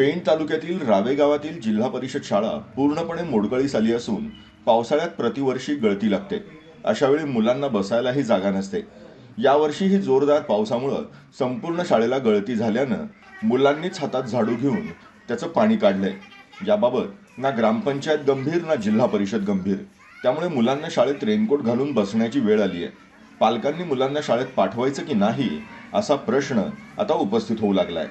पेण तालुक्यातील रावे गावातील जिल्हा परिषद शाळा पूर्णपणे मोडकळीस आली असून पावसाळ्यात प्रतिवर्षी गळती लागते. अशावेळी मुलांना बसायलाही जागा नसते. यावर्षीही जोरदार पावसामुळं संपूर्ण शाळेला गळती झाल्यानं मुलांनीच हातात झाडू घेऊन त्याचं पाणी काढलंय. याबाबत ना ग्रामपंचायत गंभीर ना जिल्हा परिषद गंभीर. त्यामुळे मुलांना शाळेत रेनकोट घालून बसण्याची वेळ आली आहे. पालकांनी मुलांना शाळेत पाठवायचं की नाही असा प्रश्न आता उपस्थित होऊ लागलाय.